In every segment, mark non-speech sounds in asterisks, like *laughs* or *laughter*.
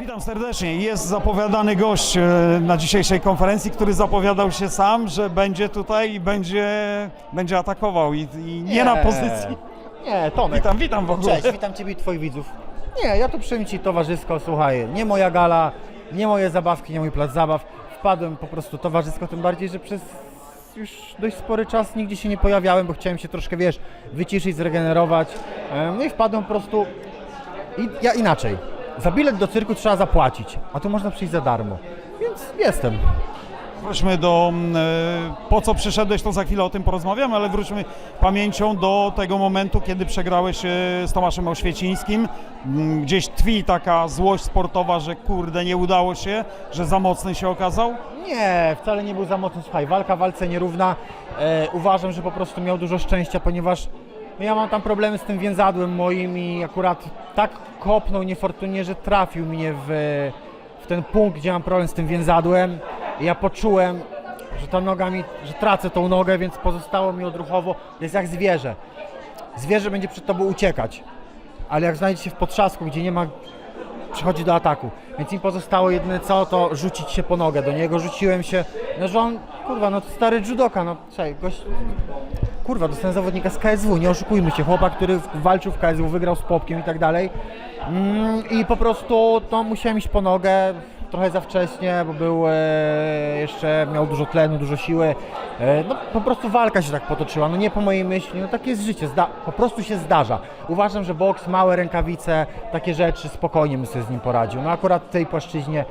Witam serdecznie. Jest zapowiadany gość e, na dzisiejszej konferencji, który zapowiadał się sam, że będzie tutaj i będzie, będzie atakował i, i nie, na pozycji. Nie, Tomek. Witam, witam w ogóle. Cześć, witam Ciebie i Twoich widzów. Nie, ja tu przyjąłem Ci towarzysko, słuchaj, nie moja gala, nie moje zabawki, nie mój plac zabaw. Wpadłem po prostu towarzysko, tym bardziej, że przez już dość spory czas nigdzie się nie pojawiałem, bo chciałem się troszkę, wiesz, wyciszyć, zregenerować. Em, No i wpadłem po prostu... I, ja inaczej. Za bilet do cyrku trzeba zapłacić, a tu można przyjść za darmo. Więc jestem. Wróćmy do mm, e, po co przyszedłeś, to za chwilę o tym porozmawiamy, ale wróćmy pamięcią do tego momentu, kiedy przegrałeś e, z Tomaszem Oświecińskim. Mm, Gdzieś tkwi taka złość sportowa, że kurde nie udało się, że za mocny się okazał. Nie, wcale nie był za mocny. Słuchaj, walka walce nierówna. E, uważam, że po prostu miał dużo szczęścia, ponieważ no ja mam tam problemy z tym więzadłem moim i akurat tak kopnął niefortunnie, że trafił mnie w, w ten punkt, gdzie mam problem z tym więzadłem. I ja poczułem, że ta noga mi, że tracę tą nogę, więc pozostało mi odruchowo. Jest jak zwierzę. Zwierzę będzie przed tobą uciekać, ale jak znajdzie się w potrzasku, gdzie nie ma przychodzi do ataku. Więc im pozostało jedyne co, to rzucić się po nogę do niego. Rzuciłem się, no że on, kurwa, no to stary judoka, no czekaj, gość, kurwa, dostałem zawodnika z KSW, nie oszukujmy się, chłopak, który walczył w KSW, wygrał z Popkiem i tak dalej. Mm, I po prostu to musiałem iść po nogę, trochę za wcześnie, bo był e, jeszcze, miał dużo tlenu, dużo siły. E, no po prostu walka się tak potoczyła, no nie po mojej myśli, no takie jest życie, zda, po prostu się zdarza. Uważam, że boks, małe rękawice, takie rzeczy, spokojnie bym sobie z nim poradził. No akurat w tej płaszczyźnie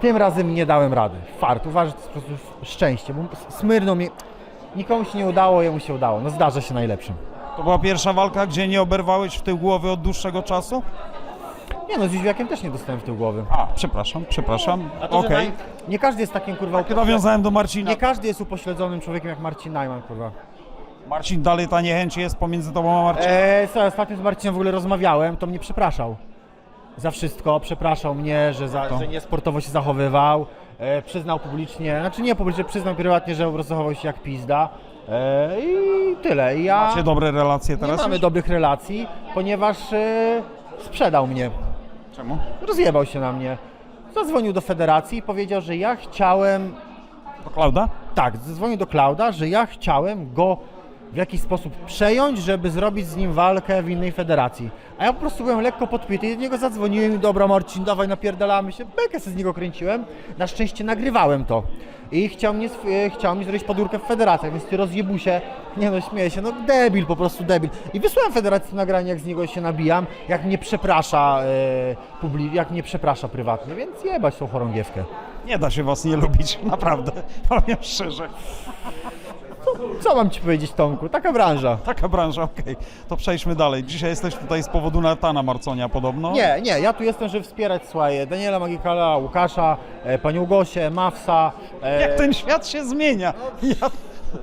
tym razem nie dałem rady. Fart, uważam, że to jest po prostu szczęście, bo smyrnął mnie, nikomu się nie udało, jemu się udało, no zdarza się najlepszym. To była pierwsza walka, gdzie nie oberwałeś w tył głowy od dłuższego czasu? Nie no, z Jóźwiakiem też nie dostałem w tył głowy. A, przepraszam, przepraszam. A to, że Okej. Nie każdy jest takim kurwa Okay. Nawiązałem do Marcina. Nie każdy jest upośledzonym człowiekiem jak Marcin Najman, kurwa. Marcin, dalej ta niechęć jest pomiędzy tobą a Marcinem. Eee, słuchaj, ostatnio z Marcinem w ogóle rozmawiałem, to mnie przepraszał. Za wszystko, przepraszał mnie, że, za, To. że niesportowo się zachowywał. E, przyznał publicznie, znaczy nie publicznie, przyznał prywatnie, że po prostu zachował się jak pizda. E, I tyle. I ja Macie dobre relacje nie teraz? mamy już? dobrych relacji, ponieważ e, sprzedał mnie. Czemu? Rozjebał się na mnie. Zadzwonił do federacji i powiedział, że ja chciałem To Klauda? Tak, zadzwonił do Klauda, że ja chciałem go w jakiś sposób przejąć, żeby zrobić z nim walkę w innej federacji. A ja po prostu byłem lekko podpity i do niego zadzwoniłem i dobra Marcin, dawaj napierdalamy się, bekę sobie z niego kręciłem. Na szczęście nagrywałem to. I chciał e, chciał mi zrobić podórkę w federacjach, więc ty rozjebusie, nie no śmieję się, no debil, po prostu debil. I wysłałem federacji nagranie, jak z niego się nabijam, jak mnie przeprasza, publi- jak mnie przeprasza prywatnie, więc jebać tą chorągiewkę. Nie da się was nie lubić, *laughs* naprawdę. Powiem szczerze. Co mam ci powiedzieć Tomku, taka branża. Taka branża, okej. To przejdźmy dalej. Dzisiaj jesteś tutaj z powodu Natana Marconia podobno. Nie, nie, ja tu jestem, żeby wspierać słuchaj, Daniela Magikala, Łukasza, e, panią Gosię, Mawsa. E, Jak ten świat się zmienia. Ja...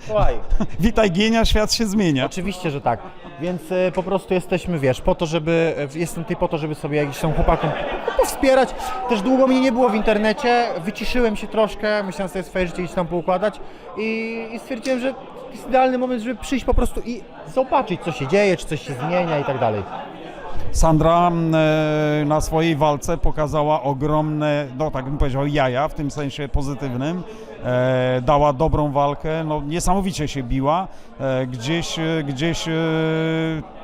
Słuchaj, *laughs* Witaj Gienia, świat się zmienia. oczywiście, że tak. Więc e, po prostu jesteśmy, wiesz, po to, żeby, e, jestem tutaj po to, żeby sobie jakiś tam chłopakom powspierać. Też długo mnie nie było w internecie, wyciszyłem się troszkę, musiałem sobie swoje życie gdzieś tam poukładać i, i stwierdziłem, że to jest idealny moment, żeby przyjść po prostu i zobaczyć, co się dzieje, czy coś się zmienia i tak dalej. Sandra e, na swojej walce pokazała ogromne, no tak bym powiedział, jaja, w tym sensie pozytywnym. E, dała dobrą walkę, no niesamowicie się biła. E, gdzieś gdzieś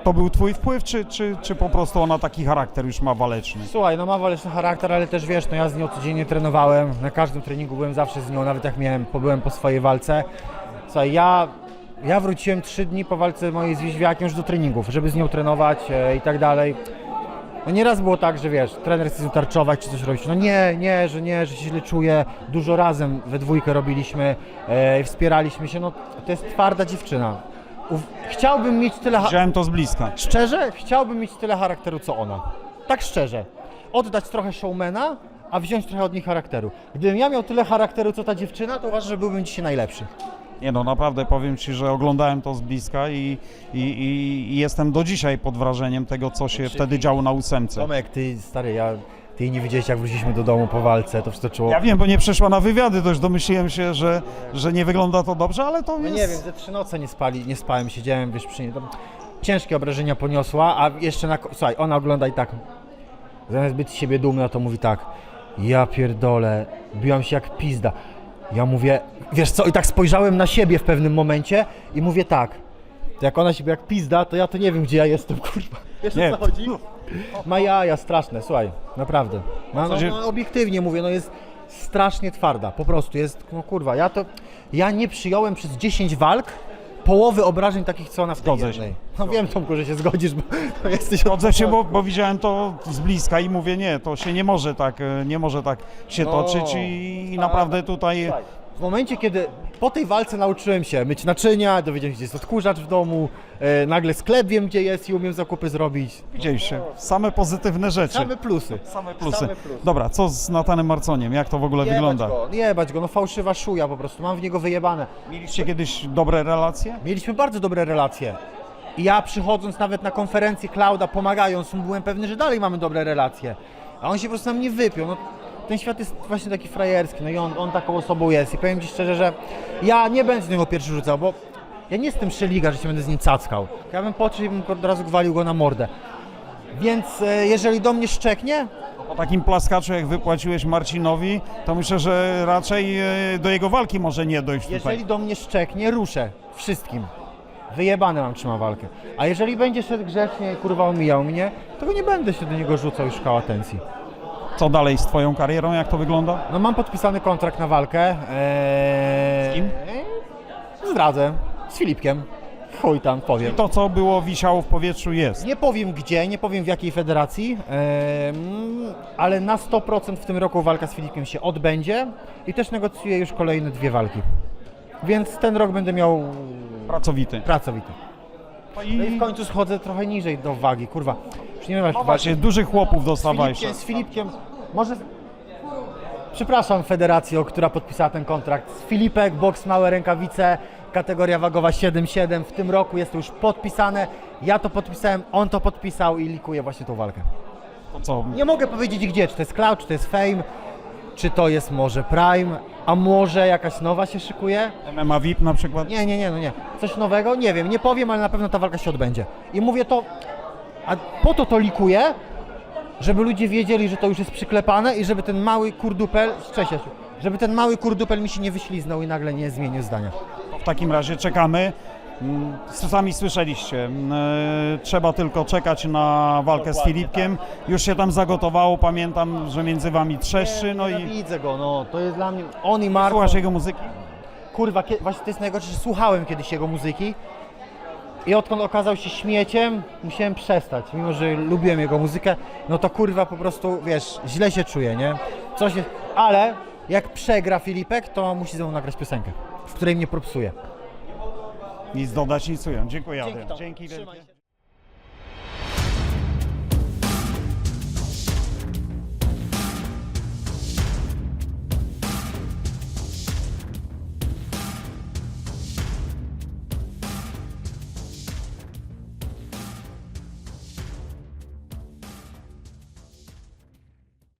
to był twój wpływ, czy, czy, czy po prostu ona taki charakter już ma waleczny? Słuchaj, no ma waleczny charakter, ale też wiesz, no ja z nią codziennie trenowałem, na każdym treningu byłem zawsze z nią, nawet jak miałem, pobyłem po swojej walce. Słuchaj, ja, ja wróciłem trzy dni po walce mojej z Wieźwiakiem już do treningów, żeby z nią trenować e, i tak dalej. No nieraz było tak, że wiesz, trener chce zutarczować czy coś robić. No nie, nie, że nie, że się źle czuję. Dużo razem we dwójkę robiliśmy, e, wspieraliśmy się, no to jest twarda dziewczyna. Uf, chciałbym mieć tyle... ha- Widziałem to z bliska. Szczerze, chciałbym mieć tyle charakteru co ona. Tak szczerze. Oddać trochę showmana, a wziąć trochę od niej charakteru. Gdybym ja miał tyle charakteru co ta dziewczyna, to uważam, że byłbym dzisiaj najlepszy. Nie no, naprawdę powiem Ci, że oglądałem to z bliska i, i, i, jestem do dzisiaj pod wrażeniem tego, co się wtedy działo na ósemce. Tomek, ty stary, ja, ty jej nie widziałeś jak wróciliśmy do domu po walce, to przytoczyło. Ja wiem, bo nie przyszła na wywiady, to już domyśliłem się, że, że nie wygląda to dobrze, ale to No jest... nie wiem, ze trzy noce nie spali, nie spałem, siedziałem, wiesz, przy niej. Tam ciężkie obrażenia poniosła, a jeszcze na... ko- Słuchaj, ona ogląda i tak... zamiast być z siebie dumna, to mówi tak, ja pierdolę, biłam się jak pizda. Ja mówię, wiesz co, i tak spojrzałem na siebie w pewnym momencie i mówię tak, to jak ona się jak pizda, to ja to nie wiem, gdzie ja jestem, *laughs* kurwa. Wiesz Nie. o co chodzi? Ma jaja straszne, słuchaj, naprawdę. Ma, no, się- no, obiektywnie mówię, no jest strasznie twarda, po prostu jest, no kurwa, ja to, ja nie przyjąłem przez 10 walk połowy obrażeń takich, co ona w tej Zgodzę się. jednej. No wiem, Tomku, że się zgodzisz, bo jesteś od Zgodzę się, bo, bo widziałem to z bliska i mówię, nie, to się nie może tak, e, nie może tak się No. toczyć i naprawdę tutaj W momencie, kiedy po tej walce nauczyłem się myć naczynia, dowiedziałem się, gdzie jest odkurzacz w domu, e, nagle sklep wiem, gdzie jest i umiem zakupy zrobić. widzieliście, same pozytywne rzeczy. Same plusy. Same plusy. Same plusy. Dobra, co z Natanem Marconiem? Jak to w ogóle wygląda? Go, jebać go, no fałszywa szuja po prostu, mam w niego wyjebane. Mieliście kiedyś dobre relacje? Mieliśmy bardzo dobre relacje. I ja przychodząc nawet na konferencję Klauda, pomagając mu, byłem pewny, że dalej mamy dobre relacje. A on się po prostu na mnie wypiął. No, ten świat jest właśnie taki frajerski, no i on, on taką osobą jest. I powiem Ci szczerze, że ja nie będę z niego pierwszy rzucał, bo ja nie jestem szeliga, że się będę z nim cackał. Ja bym poczuł i bym od razu gwalił go na mordę. Więc e, jeżeli do mnie szczeknie, Po takim plaskaczu, jak wypłaciłeś Marcinowi, to myślę, że raczej e, do jego walki może nie dojść tutaj. jeżeli do mnie szczeknie, ruszę wszystkim. Wyjebane mam trzyma walkę. A jeżeli będzie szedł grzecznie, kurwa omijał mnie, to nie będę się do niego rzucał i szukał atencji. Co dalej z twoją karierą, jak to wygląda? No mam podpisany kontrakt na walkę. Eee, Z kim? Zdradzę. Z Filipkiem. Chuj tam, powiem. To, co było wisiało w powietrzu jest. Nie powiem gdzie, nie powiem w jakiej federacji, em, ale na 100% w tym roku walka z Filipkiem się odbędzie i też negocjuję już kolejne dwie walki. Więc ten rok będę miał Pracowity. pracowity. No No i w i końcu schodzę trochę niżej do wagi, kurwa. Już nie wiem, no właśnie, dużych chłopów z dostawałeś. Filipkiem, z Filipkiem, może... Przepraszam federację, która podpisała ten kontrakt. Z Filipek, boks małe rękawice, kategoria wagowa 7-7. W tym roku jest to już podpisane. Ja to podpisałem, on to podpisał i likuje właśnie tą walkę. Co? Nie mogę powiedzieć gdzie, czy to jest Cloud, czy to jest Fame, czy to jest może Prime, a może jakaś nowa się szykuje? MMA VIP na przykład? Nie, nie, nie, no nie. Coś nowego? Nie wiem, nie powiem, ale na pewno ta walka się odbędzie. I mówię to, a po to to likuję, żeby ludzie wiedzieli, że to już jest przyklepane i żeby ten mały kurdupel, cześć Jasiu, żeby ten mały kurdupel mi się nie wyśliznął i nagle nie zmienił zdania. W takim razie czekamy. Mm, Sami słyszeliście, mm, e, trzeba tylko czekać na walkę z Filipkiem. Już się tam zagotowało, pamiętam, że między wami trzeszczy, no i Widzę go, no, to jest dla mnie, on i Marko, słuchasz jego muzyki? kurwa, kie- właśnie to jest najgorsze, że słuchałem kiedyś jego muzyki i odkąd okazał się śmieciem, musiałem przestać, mimo że lubiłem jego muzykę, no to kurwa po prostu, wiesz, źle się czuję, nie? Coś jest, ale jak przegra Filipek, to musi ze mną nagrać piosenkę, w której mnie propsuje. Nic dodać, nic ująć. Dziękuję. Dzięki, wielkie.